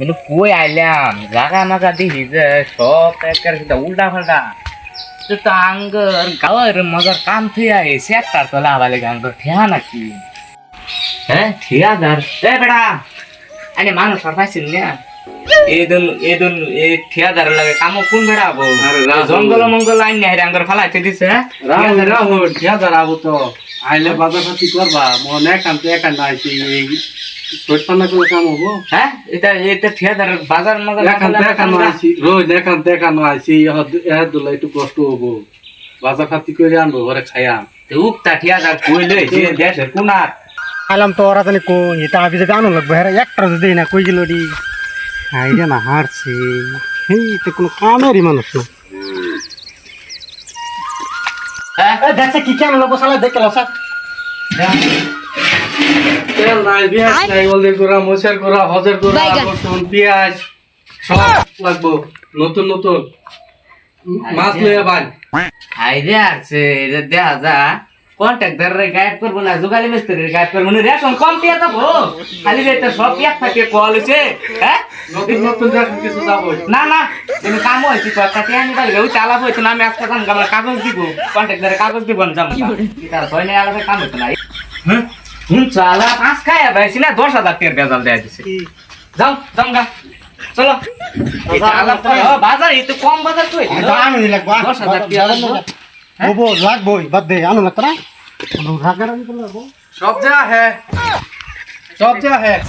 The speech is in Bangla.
কিন্তু কই আইলাম জাগা মাগা দেখি যে সব একের সাথে উল্টা ফাল্টা তো তো আঙ্গর গাওয়ার মজার কাম থুই আইছে একটার তো লাভালে আঙ্গর ঠিয়া নাকি হ্যাঁ ঠিয়া দার এ বেটা আরে মানুষ আর পাইছেন না এদন এদন এ ঠিয়াদার লাগে কাম কোন বেড়া বো আরে রাহুল। জঙ্গল মঙ্গল আইন নাই আঙ্গর ফালাইতে দিছে? রাহুল রাহুল ঠিয়াদার আবো তো আইলে বাজার পাতি করবা মনে একান তো একান না আইছি এই ছোট পান্না করে কাম হব? হ্যাঁ? এটা এটা ঠিয়াদার বাজার মজার তো একান আইছি। রোজ একান আইছি। এর দুলা একটু কষ্ট হব। বাজার করে আনব ঘরে খাইয়াম উক্তা ঠিয়াদার কইলে যে দেশে কোনার। আলাম তো ওরা জানি কো এটা আবি যদি আনো লাগবে হ্যাঁ একটা যদি না কই গেল রি। না হারছে। এই তো কোনো কামেরই মানুষ না। হ্যাঁ? দেখছে কি কেন লোক সালা দেখে লসা তেল নাই পেঁয়াজ নাই হলদি করা মশার করা হজের করা রসুন পেঁয়াজ সব লাগবো। নতুন নতুন। মাছ লইয়া বান আইরে আছে এটা দেখা যা। কন্ট্রাক্টর রে গাইড করব না জোগালি মিস্ত্রি গাইড করব না। রেশন কম দিয়ে দেবো খালি রেতে সব এক থাকে কল হয়েছে হ্যাঁ? যাব না না তুমি কাম হয়েছে ওই না আমি আজকে কাম কাগজ দিব। কন্ট্রাক্টরে কাগজ দিব না। যাব তার ছয় নিয়ে আলাদা কাম হতো না। হুম চালা পাঁচ খায় ভাইছি না দশ হাজার টের বেজাল দেয়া দিছে। যাও যাও গা। চলো। বাজার এই তো কম বাজার তো আনো লাগবো দশ হাজার লাগবো। লাগবোই বাদ দে আনো লাগতো না। সব যা হ্যাঁ সব যা হ্যাঁ